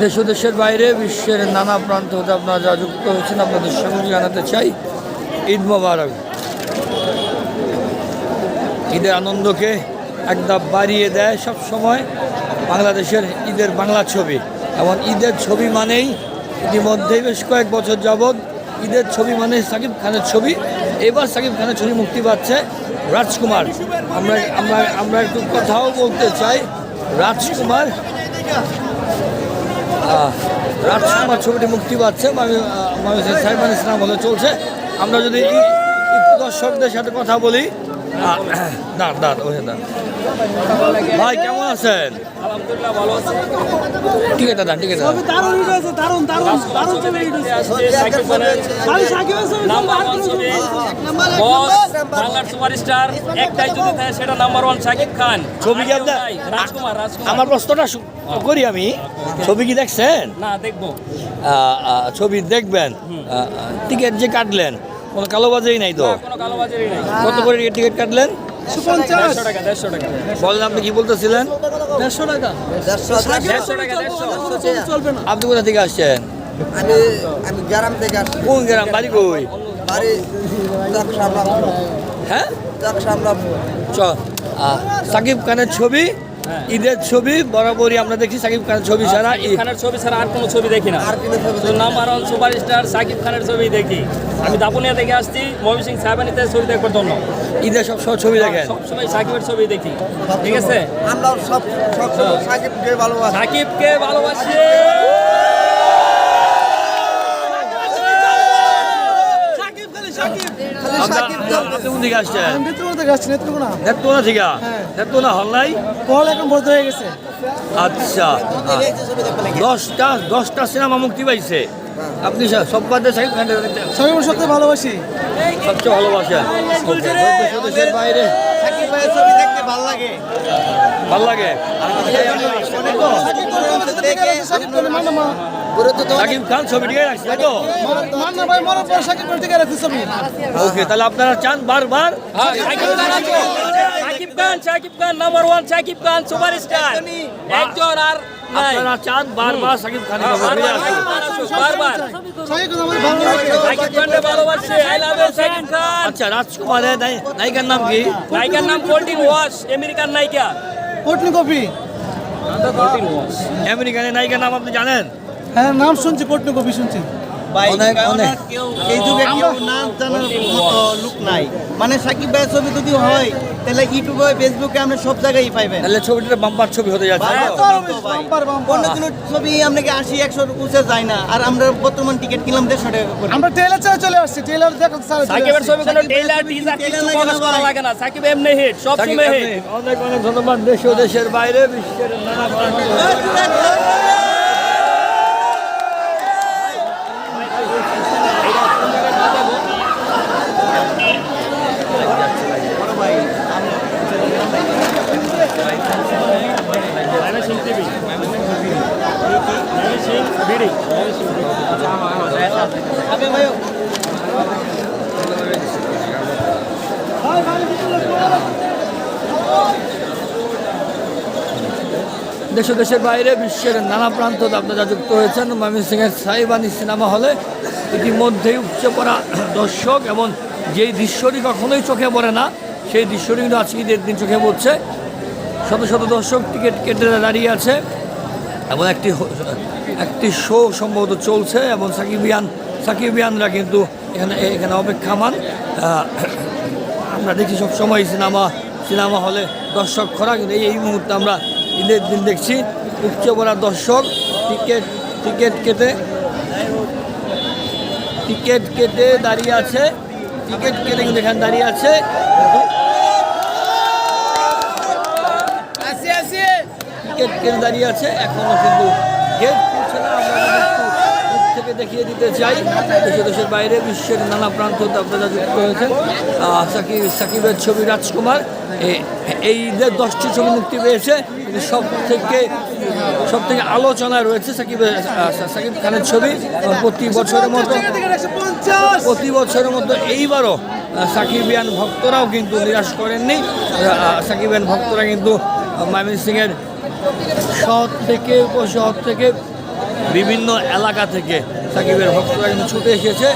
দেশ ও দেশের বাইরে, বিশ্বের নানা প্রান্ত হতে আপনারা যা যুক্ত হয়েছেন, আপনাদের সঙ্গে জানাতে চাই, ঈদ মোবারক। ঈদের আনন্দকে একদম বাড়িয়ে দেয় সব সময় বাংলাদেশের ঈদের বাংলা ছবি। এবং ঈদের ছবি মানেই ইতিমধ্যেই বেশ কয়েক বছর যাবৎ ঈদের ছবি মানে সাকিব খানের ছবি। এবার সাকিব খানের ছবি মুক্তি পাচ্ছে রাজকুমার। আমরা আমরা আমরা একটু কথাও বলতে চাই। রাজকুমার রাজকুমার ছবিটি মুক্তি পাচ্ছে সাইমান ইসলাম হলে চলছে। আমরা যদি দর্শকদের সাথে কথা বলি দাঁড় দাঁড় ওহে দাঁড়। ভাই কেমন আছেন? ঠিক আছে ঠিক আছে ছবি কি আমার প্রশ্নটা করি আমি। ছবি কি দেখছেন? না দেখব। ছবি দেখবেন। টিকিট যে কাটলেন কোনো কালোবাজারি নাই তো? না, কোনো কালোবাজারি নাই। কত করে টিকিট কাটলেন? বলেন আপনি কি বলতেছিলেন? আপনি কোথা থেকে আসছেন? আমি আমি গ্রাম থেকে আসছি। কোন গ্রাম? বাড়ি কই? বাড়ি হ্যাঁ? সাকিব খানের ছবি? ঈদের ছবি বরাবরই আমরা দেখি সাকিব খানের ছবি ছাড়া। ঈদ- খানের ছবি ছাড়া আর কোনো ছবি দেখি না। নাম্বার ওয়ান সুপারস্টার সাকিব খানের ছবি দেখি। আমি দাপুনিয়া থেকে আসছি ময়মনসিং সাহেবানিতে ছবি দেখবার জন্য। ঈদের সব সব ছবি দেখেন। সবসময় সাকিবের ছবি দেখি। ঠিক আছে? আমরাও সব সব সাকিবকে ভালোবাসি। সাকিবকে ভালোবাসি। সাকিব খালি সাকিব। কোন দিকে আসছেন নেত্রকোনা থেকে আসছি নেত্রকোনা নেত্রকোনা থেকে হ্যাঁ। নেত্রকোনা হল নাই কল এখন ভর্তি হয়ে গেছে আচ্ছা দশটা দশটা সিনেমা মুক্তি পাইছে আপনি সব- সব বাদে সাকিব সবচেয়ে ভালোবাসি সবচেয়ে ভালোবাসেন দেশের বাইরে সাকিব ভাইয়ের ছবি দেখতে ভালো লাগে ভালো লাগে সাকিব খানের মান্না মা সাকিব খান ছবি টিকে রাখছে তাই তো মান্না ভাই মরার পর সাকিব খান থেকে রাখছে ছবি। ওকে তাহলে আপনারা চান বারবার। হ্যাঁ, সাকিব খান আছে। Sakib Khan Sakib Khan number one Sakib Khan superstar একজন আর নাই। আপনারা চান বারবার সাকিব খান বারবার সাকিব খান আসুক, বারবার। সাকিব খান আমার ভালো লাগে সাকিব খানকে ভালোবাসি I love you Shakib Khan. আচ্ছা রাজকুমারের নাই- নায়িকার নাম কি? নায়িকার নাম কোল্ডিন ওয়াশ আমেরিকান নায়িকা। কোটনি কপি কোল্ডিন ওয়াশ আমেরিকানের নায়িকার নাম আপনি জানেন? হ্যাঁ নাম শুনছি কোটনি কপি শুনছি। অনেক অনেক। এই যুগে কেউ নাম জানার মতো লোক নাই। মানে সাকিব ভাইয়ের ছবি যদি হয় তাহলে ইউটিউবে ফেসবুকে আমরা সব জায়গায় পাইবেন। তাহলে ছবিটা বাম্পার ছবি হতে যাচ্ছে। অন্য কোনো ছবি আপনাকে আশি একশো উঁচে যায় না? আর আমরা বর্তমান টিকিট কিনলাম দেড়শো টাকা করে। আমরা ট্রেলার ছাড়া চলে আসছি ট্রেলার দেখো সাকিবের ছবি কোনো সাকিবের টিজার কিছু প্রকাশ করা লাগে না। সাকিব এমনি হিট সব সময় হিট অনেক অনেক ধন্যবাদ। দেশ ও দেশের বাইরে বিশ্বের নানা দেশ দেশের বাইরে বিশ্বের নানা প্রান্ত আপনারা যুক্ত হয়েছেন। ময়মনসিংহের সাইবানি সিনেমা হলে ইতিমধ্যেই উপচে পড়া দর্শক এবং যেই দৃশ্যটি কখনোই চোখে পড়ে না, সেই দৃশ্যটি কিন্তু আজকে দিন চোখে পড়ছে। শত শত দর্শক টিকিট কেটে দাঁড়িয়ে আছে। এবং একটি একটি শো সম্ভবত চলছে এবং সাকিবিয়ান সাকিবিয়ানরা কিন্তু এখানে এখানে অপেক্ষামান। আমরা দেখি সব সময় সিনেমা সিনেমা হলে দর্শক খরা, কিন্তু এই মুহূর্তে আমরা ঈদের দিন দেখছি উপচে পড়া দর্শক, টিকিট টিকিট কেটে টিকিট কেটে দাঁড়িয়ে আছে, টিকিট কেটে কিন্তু এখানে দাঁড়িয়ে আছে। টিকিট কেটে দাঁড়িয়ে আছে এখনও কিন্তু গেট খুলছে না আমরা দূর থেকে দেখিয়ে দিতে চাই। দেশে দেশের বাইরে বিশ্বের নানা প্রান্ত আপনারা যুক্ত হয়েছেন। সাকিব সাকিবের ছবি রাজকুমার এই ঈদের দশটি ছবি মুক্তি পেয়েছে। সব থেকে সব থেকে আলোচনায় রয়েছে সাকিবের আহ, সাকিব খানের ছবি। প্রতি বছরের মতো প্রতি বছরের মতো এইবারও সাকিবিয়ান ভক্তরাও কিন্তু নিরাশ করেননি। সাকিবিয়ান ভক্তরা কিন্তু ময়মনসিংহের শহর থেকে, উপশহর থেকে, বিভিন্ন এলাকা থেকে সাকিবের ভক্তরা কিন্তু ছুটে এসেছে।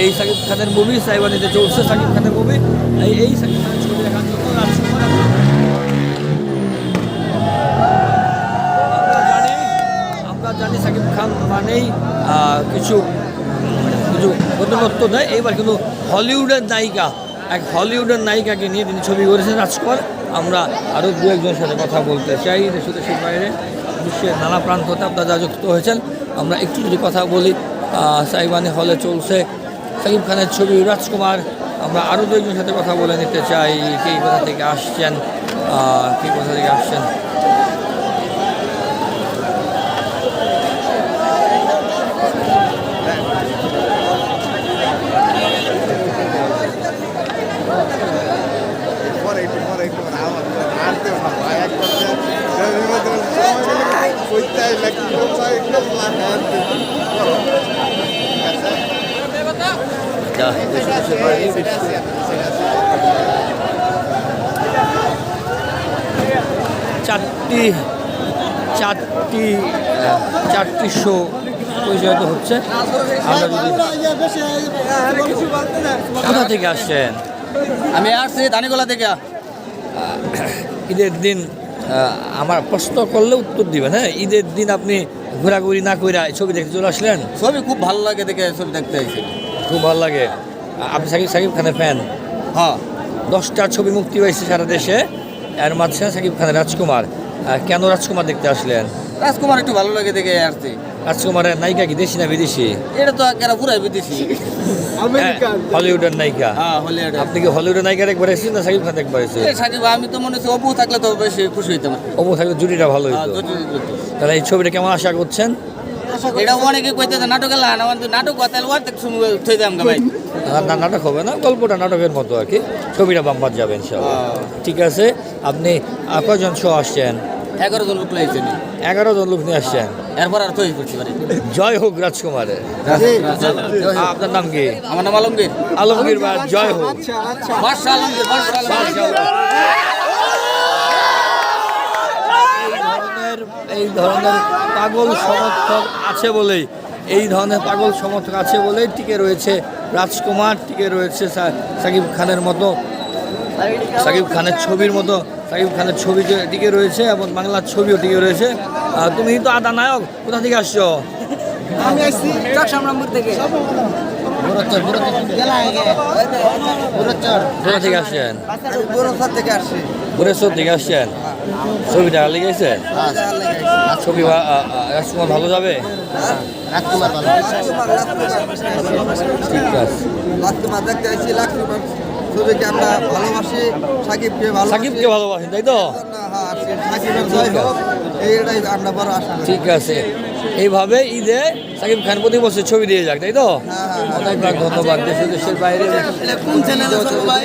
এই সাকিব খানের মুভি সাইবানিতে চলছে সাকিব খানের মুভি এই সাকিব খানের ছবি দেখার জন্য আমরা জানি সাকিব খান মানেই কিছু কিছু নতুনত্ব দেয় এইবার কিন্তু হলিউডের নায়িকা, এক হলিউডের নায়িকাকে নিয়ে তিনি ছবি করেছেন রাজকুমার। আরও দু একজনের সাথে কথা বলতে চাই দেশ দেশের বাইরে। বিশ্বের নানা প্রান্ত আপনারা যুক্ত হয়েছেন। আমরা একটু যদি কথা বলি সাইবানি হলে চলছে সাকিব খানের ছবি রাজকুমার। আমরা আরও দু একজনের সাথে কথা বলে নিতে চাই, কে কোথা থেকে আসছেন কে কোথা থেকে আসছেন পরে একটু পরে একটু পরে আমার আনতে ভাই একদম রবিবার দিন সময় নেই কইতে কি চারটি চারটি চারটি শো পরিচালিত হচ্ছে। আমরা কোথা থেকে আসছেন? আমি আসছি ধানিগোলা থেকে। ঈদের দিন আমার প্রশ্ন করলে উত্তর দিবেন হ্যাঁ? ঈদের দিন আপনি ঘোরাঘুরি না কইরা ছবি দেখতে চলে আসলেন? ছবি খুব ভালো লাগে দেখে ছবি দেখতে আসি খুব ভালো লাগে। আপনি সাকিব সাকিব খানের ফ্যান হ্যাঁ। দশটা ছবি মুক্তি পাইছে সারা দেশে এর মাঝখানে সাকিব খানের রাজকুমার। কেন রাজকুমার দেখতে আসলেন? রাজকুমার একটু ভালো লাগে দেখে আসছি রাজকুমারের নায়িকা কি দেশি না বিদেশি? এটা তো একেবারে পুরাই বিদেশি। আমেরিকান। হ্যাঁ, হলিউডের নায়িকা। হ্যাঁ হলিউড আপনি কি হলিউডের নায়িকার একবার এসেছেন না সাকিব খান একবার এসেছেন? সাকিব আমি তো মনে হচ্ছে অপু থাকলে তো বেশি খুশি হইতাম। অবু থাকলে জুটিটা ভালো হ্যাঁ, হইতো দুটো। তাহলে এই ছবিটা কেমন আশা করছেন? এটা অনেকে কইতেছে নাটক আমার তো নাটক কথা অর্ধেক থই দাম ভাই। না- না নাটক হবে না গল্পটা নাটকের মতো আর কি। ছবিটা বাম্পার যাবেন ইনশাল্লাহ ঠিক আছে আপনি আহ, কয়জন শো আসছেন? এগারো জন লোক লাগছে এগারো জন লোক নিয়ে আসছেন এরপর আর তৈরি করতে পারি। জয় হোক রাজকুমারের আপনার নাম কি? আমার নাম আলমগীর। আলমগীর বা জয় হোক। আচ্ছা আচ্ছা। আলমগীর এই ধরনের পাগল সমর্থক আছে বলেই এই ধরনের পাগল সমর্থক আছে বলেই টিকে রয়েছে রাজকুমার টিকে রয়েছে সাকিব খানের মতো সাকিব খানের ছবির মতো সাকিব খানের ছবি টিকে রয়েছে এবং বাংলার ছবিও টিকে রয়েছে। তুমি তো আদা নায়ক কোথা থেকে আসছো? আমি আসছি চকসামরামপুর থেকে। কোথা আসছেন? বুড়েশ্বর আসছেন? লেগেছে? ছবি রাজকুমার ভালো যাবে? ঠিক আছে। আমরা ভালোবাসি সাকিবকে ভালো সাকিবকে ভালোবাসেন তাই তো? সাকিবের জয় হোক এইটাই আমরা বড় আশা ঠিক আছে। এইভাবে ঈদে সাকিব খান প্রতি বছর ছবি দিয়ে যাক তাই তো? অনেক অনেক ধন্যবাদ দেশে দেশের বাইরে। কোন চ্যানেলে ভাই?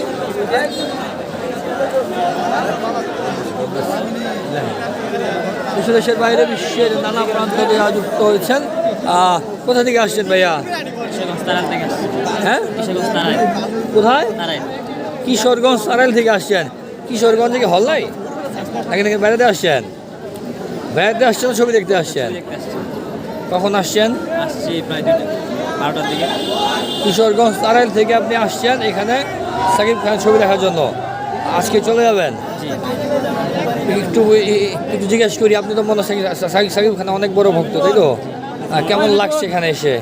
দেশে দেশের বাইরে বিশ্বের নানা প্রান্ত থেকে যুক্ত হয়েছেন। আহ, কোথা থেকে আসছেন ভাইয়া? হ্যাঁ? কোথায়? কিশোরগঞ্জ সারাইল থেকে আসছেন। কিশোরগঞ্জ থেকে হল্লাই? নাকি নাকি বেড়াতে আসছেন? বেড়াতে আসছেন ছবি দেখতে আসছেন। কখন আসছেন? আসছি প্রায় দুটো বারোটার দিকে। কিশোরগঞ্জ তারাইল থেকে আপনি আসছেন এখানে সাকিব খানের ছবি দেখার জন্য। আজকে চলে যাবেন। একটু একটু জিজ্ঞেস করি আপনি তো মনে হয় সাকিব- সাকিব খান অনেক বড় ভক্ত তাই তো? কেমন লাগছে এখানে এসে?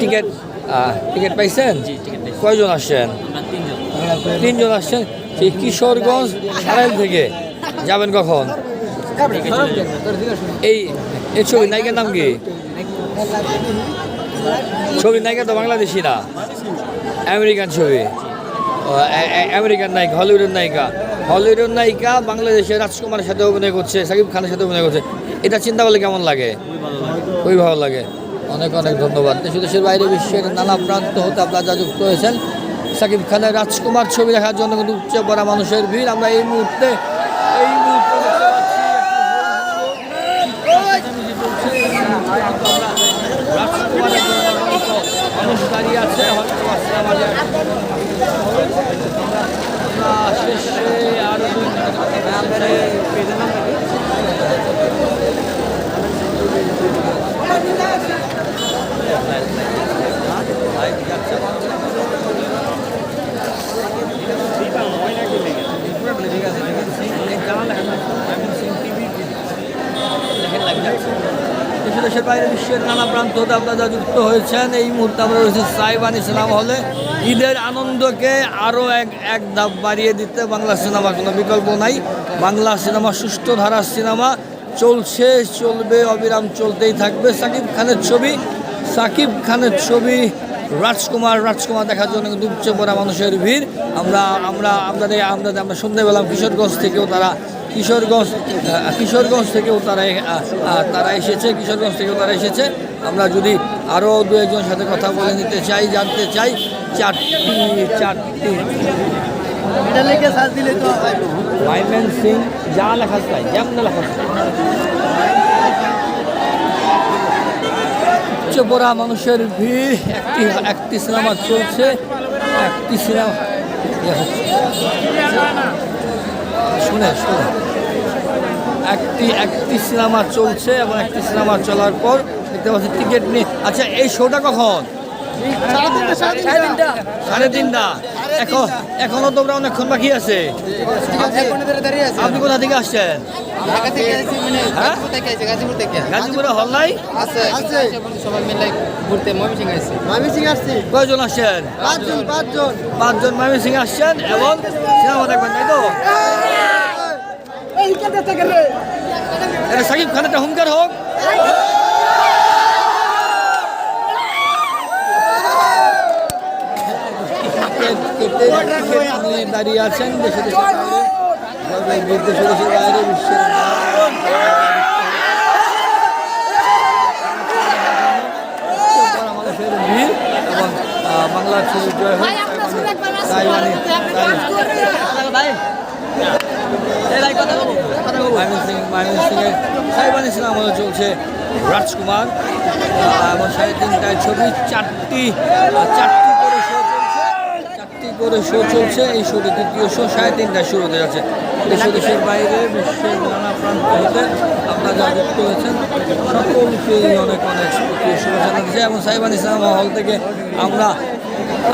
টিকিট টিকিট পাইছেন? জি টিকিট কয়জন আসছেন? তিনজন আসছেন? সেই কিশোরগঞ্জ সারাইল থেকে। যাবেন কখন? এই এই ছবি নায়িকার নাম কি? ছবি নায়িকা তো বাংলাদেশি না। আমেরিকান ছবি। আমেরিকান নায়িকা, হলিউডের নায়িকা। হলিউডের নায়িকা বাংলাদেশের রাজকুমারের সাথে অভিনয় করছে, সাকিব খানের সাথে অভিনয় করছে। এটা চিন্তা করলে কেমন লাগে। খুবই ভালো লাগে। অনেক অনেক ধন্যবাদ। দেশ দেশের বাইরে বিশ্বের নানা প্রান্ত হতে আপনারা যা যুক্ত হয়েছেন, সাকিব খানের রাজকুমার ছবি দেখার জন্য কিন্তু উপচে পড়া মানুষের ভিড়। আমরা এই মুহূর্তে এই মুহূর্তে দেশের বাইরে বিশ্বের নানা প্রান্ত হতে আপনারা যুক্ত হয়েছেন, এই মুহূর্তে আমরা রয়েছে সাইবান ইসলাম হলে। ঈদের আনন্দকে আরও এক এক ধাপ বাড়িয়ে দিতে বাংলা সিনেমা কোনো বিকল্প নাই। বাংলা সিনেমা সুষ্ঠু ধারার সিনেমা। চলছে চলবে, অবিরাম চলতেই থাকবে। সাকিব খানের ছবি, সাকিব খানের ছবি, রাজকুমার রাজকুমার দেখার জন্য কিন্তু পড়া মানুষের ভিড়। আমরা আমরা আমাদের আমরা আমরা শুনতে পেলাম কিশোরগঞ্জ থেকেও তারা, কিশোরগঞ্জ কিশোরগঞ্জ থেকেও তারা তারা এসেছে, কিশোরগঞ্জ থেকেও তারা এসেছে। আমরা যদি আরও দু একজনের সাথে কথা বলে নিতে চাই, জানতে চাই, চারটি চারটি এটা লিখে সাজ দিলে তো মাইমেন সিং যা লেখা যেমন লেখা উচ্চ পড়া মানুষের ভিড় একটি একটি সিনেমা চলছে একটি সিনেমা ইয়ে শুনে শুনে। একটি একটি সিনেমা চলছে এবং একটি সিনেমা চলার পর দেখতে পাচ্ছি টিকিট নিয়ে আচ্ছা এই শোটা কখন? সাড়ে তিনটা এখন এখনও তোমরা অনেকক্ষণ বাকি আছে। আপনি কোথা থেকে আসছেন? হ্যাঁ? গাজীপুরে হল নাই? আমি সিং আসছি। কয়জন আসছেন? পাঁচজন পাঁচজন। পাঁচজন মামি সিং আসছেন এবং সিনেমা দেখবেন তাই তো? সাকিব খান একটা হুঙ্কার হোক। টিকিট কেটে দাঁড়িয়ে আছেন দেশে বাইরে দেশে দেশের বাইরে বিশ্বের বাংলার ছবি জয় হোক। সিংয়ের সাইবানি সিনেমা চলছে রাজকুমার। এবং সাড়ে তিনটায় ছবি চারটি চারটি করে শো চলছে। এই শোটি তৃতীয় শো সাড়ে তিনটায় শুরু হতে যাচ্ছে। দেশ দেশের বাইরে বিশ্বের নানা প্রান্ত হতে আপনারা যা যুক্ত হয়েছেন সকলকেই অনেক অনেক শুভেচ্ছা জানাচ্ছি। এবং সাইবানি সিনেমা হল থেকে আমরা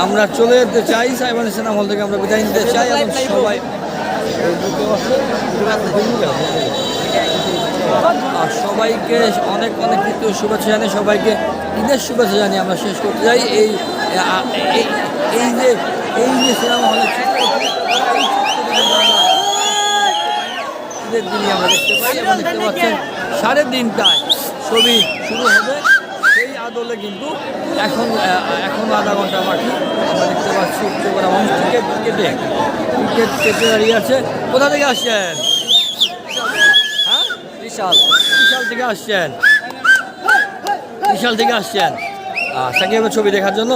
আমরা চলে যেতে চাই। সাইবানি সিনেমা হল থেকে আমরা বিদায় নিতে চাই। এবং সবাই আর সবাইকে অনেক অনেক তৃতীয় শুভেচ্ছা জানিয়ে, সবাইকে ঈদের শুভেচ্ছা জানিয়ে আমরা শেষ করতে চাই। এই এই যে এই যে সিনেমা হলে ঈদের দিনই আমরা দেখতে পাই এবং দেখতে পাচ্ছেন সাড়ে তিনটায় ছবি শুরু হবে। সেই আদলে কিন্তু এখন এখন আধা ঘণ্টা বাকি। আমরা দেখতে পাচ্ছি উচ্চকরা মানুষ টিকিট কেটে টিকিট কেটে দাঁড়িয়ে আছে। কোথা থেকে আসছেন? হ্যাঁ? বিশাল। বিশাল থেকে আসছেন? বিশাল থেকে আসছেন? সাকিবের ছবি দেখার জন্য?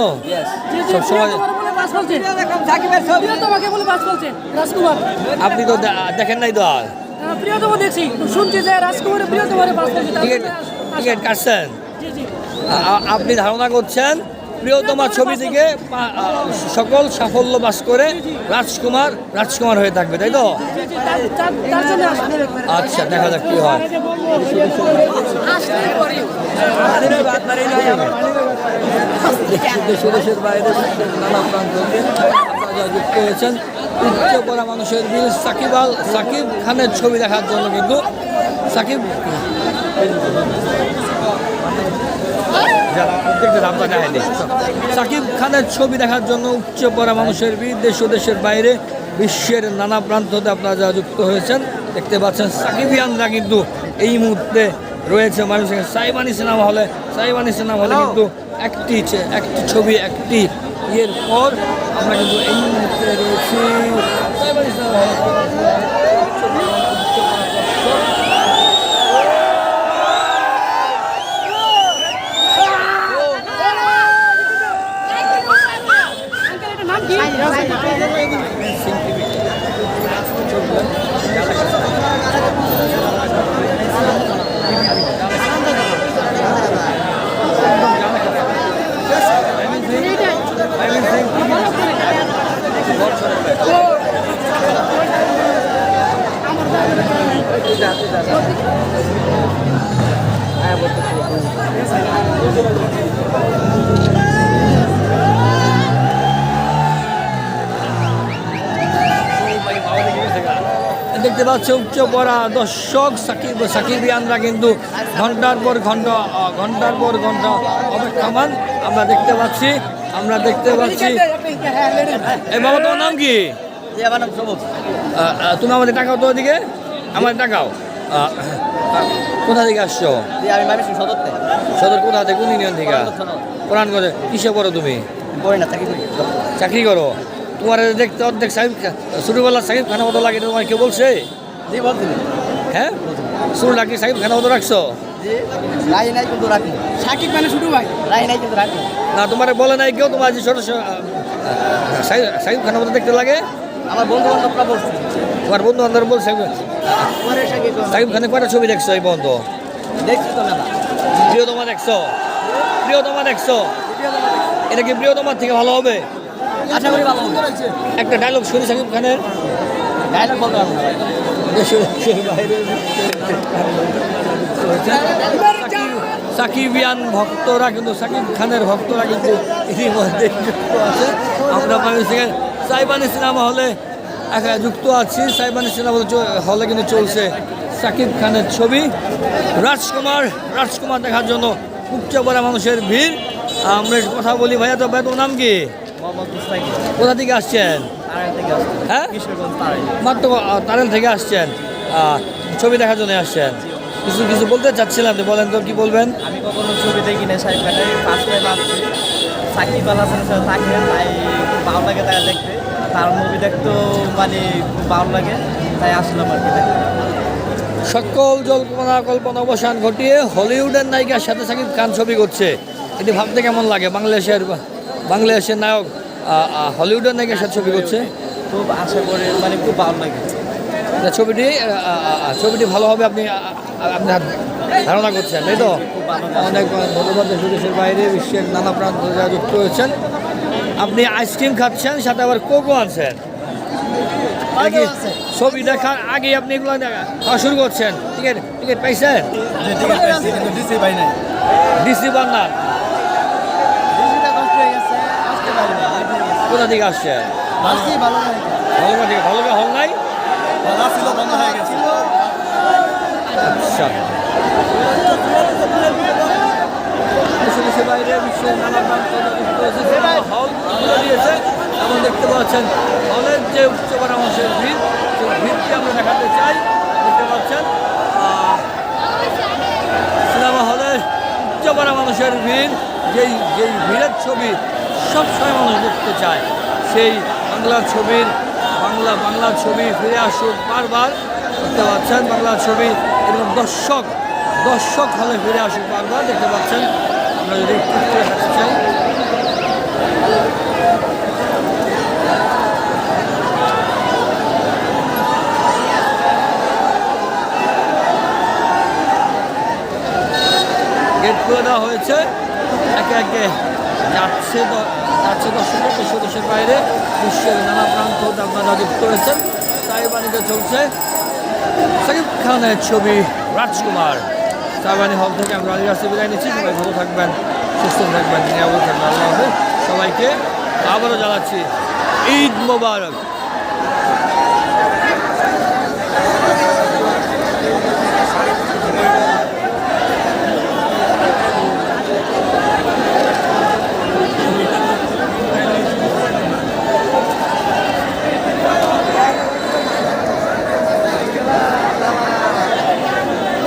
সব সময় প্রিয়তমাকে বলে বাস বলছে রাজকুমার। আপনি তো দেখেন নাই তো প্রিয়তম দেখছি। শুনছি যে রাজকুমারের প্রিয়তমারে বাস বলছে টিকিট টিকিট কাটছেন? আপনি ধারণা করছেন প্রিয়তমা ছবি থেকে সকল সাফল্য বাস করে রাজকুমার রাজকুমার হয়ে থাকবে, তাই তো। আচ্ছা দেখা যাক কি হয় দেশ- মানুষের বিল সাকিব আল, সাকিব খানের ছবি দেখার জন্য কিন্তু, সাকিব যারা প্রত্যেকটা সাকিব খানের ছবি দেখার জন্য উচ্চ পড়া মানুষের ভিড় দেশ ও দেশের বাইরে বিশ্বের নানা প্রান্ত হতে আপনারা যারা যুক্ত হয়েছেন দেখতে পাচ্ছেন সাকিবিয়ানরা কিন্তু এই মুহূর্তে রয়েছে মানুষের সাইবানি সিনেমা হলে সাইবানি সিনেমা হলে কিন্তু একটি একটি ছবি একটি ইয়ের পর আমরা কিন্তু এই মুহূর্তে রয়েছি। সাইবানি সিনেমা হলে। দেখতে পাচ্ছি উচ্চ পড়া দর্শক সাকিব সাকিবিয়ানরা কিন্তু ঘণ্টার পর ঘণ্টা ঘণ্টার পর ঘণ্টা অপেক্ষমান। আমরা দেখতে পাচ্ছি আমরা দেখতে পাচ্ছি। এ বাবা তোমার নাম কি? তুমি আমাদের টাকাও তো ওদিকে? আমাদের টাকাও। কোথা থেকে আসছো? সদর কোথা থেকে? কোন ইউনিয়ন থেকে? কোরআন করে কিসে করো তুমি? চাকরি করো? তোমার দেখতে অর্ধেক সাহিব ছোটবেলা সাহিব খানা মতো লাগে তোমার কেউ বলছে? হ্যাঁ? শুরু লাগি সাহিব খানা মতো রাখছো? রাই নাই কিন্তু রাখি। সাকিব মানে শুরু ভাই রাই নাই কিন্তু রাখি। না তোমার বলে নাই কেউ তোমার যে ছোট ছোট, সাহিব খানা মতো দেখতে লাগে? আমার বন্ধু বান্ধবরা বলছে। তোমার বন্ধু বান্ধব বলছে সাকিব সাহিব খানে। কয়টা ছবি দেখছ এই বন্ধ? দেখছি তো মেলা প্রিয়তমা দেখছ? প্রিয়তমা দেখছ। এটা কি প্রিয়তমার থেকে ভালো হবে? আশা করি ভালো একটা ডায়লগ শুনি সাকিব খানের ডায়লগ বলতে পারব সাকিবিয়ান ভক্তরা কিন্তু সাকিব খানের ভক্তরা কিন্তু ইতিমধ্যে যুক্ত আছে। আমরা বাংলাদেশের সাইবানি সিনেমা হলে যুক্ত আছি। সাইবানি সিনেমা হলে হলে কিন্তু চলছে সাকিব খানের ছবি। রাজকুমার রাজকুমার দেখার জন্য উপচে পড়া মানুষের ভিড়। আমরা কথা বলি। ভাইয়া তো ভাই তোমার নাম কি? কোথা থেকে আসছেন? হ্যাঁ? মাত্র তারেল থেকে আসছেন। ছবি দেখার জন্য আসছেন। কিছু কিছু বলতে চাচ্ছিলাম আপনি বলেন তো কি বলবেন? আমি কখনো ছবি দেখি না সাহেব ফার্স্ট টাইম আসছি। সাকিব আল হাসানের সাথে থাকে তাই খুব ভালো লাগে দেখতে। তার মুভি দেখতেও মানে খুব ভালো লাগে তাই আসলাম আর কি সকল জল্পনা কল্পনা অবসান ঘটিয়ে হলিউডের নায়িকার সাথে সাকিব খান ছবি করছে। এটি ভাবতে কেমন লাগে বাংলাদেশের বাংলাদেশের নায়ক হলিউডের নায়িকার সাথে ছবি করছে। খুব আশা করে মানে খুব ভালো লাগে। ছবিটি ছবিটি ভালো হবে আপনি আহ, ধারণা করছেন তাই তো? অনেক ধন্যবাদ দেশ দেশের বাইরে বিশ্বের নানা প্রান্ত যারা যুক্ত হয়েছেন। আপনি আইসক্রিম খাচ্ছেন সাথে আবার কোকো আনছেন। ছবি দেখার আগে আপনি এগুলো দেখা- খাওয়া শুরু করছেন। টিকিট টিকিট পাইছেন? ডিসি বান্নার কোথা থেকে আসছেন আসছি ভালো লাগে। ভালো থেকে ভালো হল নাই? আচ্ছা। দেশে দেশে বাইরে বিশ্বের নানা প্রান্ত হল দিয়েছে। এবং দেখতে পাচ্ছেন হলের যে উচ্চপাড়া মানুষের ভিড় সেই ভিড়কে আমরা দেখাতে চাই। দেখতে পাচ্ছেন সিনেমা হলের উচ্চপাড়া মানুষের ভিড় যেই যেই ভিড়ের ছবি সবসময় মানুষ দেখতে চায়। সেই বাংলা ছবির, বাংলা বাংলা ছবি ফিরে আসুক বারবার। দেখতে পাচ্ছেন বাংলা ছবি, এরকম দর্শক দর্শক হলে ফিরে আসুক বারবার। দেখতে পাচ্ছেন, আমরা যদি চাই। গেট খুলে দেওয়া হয়েছে। একে একে যাচ্ছে যাচ্ছে দর্শকের দেশ দেশের বাইরে, বিশ্বের নানা প্রান্ত আপনারা যুক্ত হয়েছেন। সাইবানিতে চলছে। সাকিব খানের ছবি, রাজকুমার। তাইবানি হল থেকে আমরা আলী রাস্তা বিদায় নিচ্ছি। সবাই ভালো থাকবেন, সুস্থ থাকবেন। নিরাপদ থাকবেন। আল্লাহ সবাইকে আবারও জানাচ্ছি, ঈদ মোবারক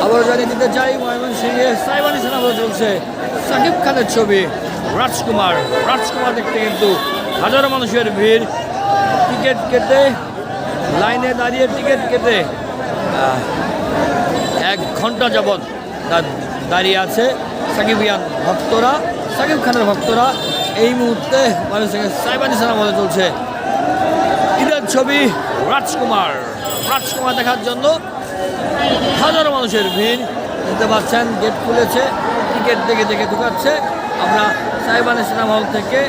আবার জানিয়ে দিতে চাই ময়মনসিংহে সাইবানি সিনেমা চলছে সাকিব খানের ছবি রাজকুমার। রাজকুমার দেখতে কিন্তু হাজারো মানুষের ভিড়। টিকিট কেটে, লাইনে দাঁড়িয়ে টিকিট কেটে এক ঘণ্টা যাবৎ দাঁড়িয়ে আছে সাকিব সাকিবিয়ান ভক্তরা, সাকিব খানের ভক্তরা। এই মুহূর্তে ময়মনসিংহে সাইবানি সিনেমা চলছে। ঈদের ছবি রাজকুমার। রাজকুমার দেখার জন্য হাজারো মানুষের ভিড়। দেখতে পাচ্ছেন, গেট খুলেছে, টিকিট দেখে দেখে ঢুকাচ্ছে। আমরা সাইবান সিনেমা হল থেকে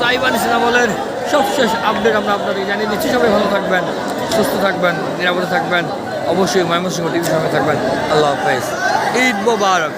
সাইবান সিনেমা হলের সবশেষ আপডেট আমরা আপনাদেরকে জানিয়ে দিচ্ছি। সবাই ভালো থাকবেন, সুস্থ থাকবেন, নিরাপদে থাকবেন। অবশ্যই ময়মনসিংহ টিভির সঙ্গে থাকবেন। আল্লাহ হাফেজ। ঈদ মোবারক।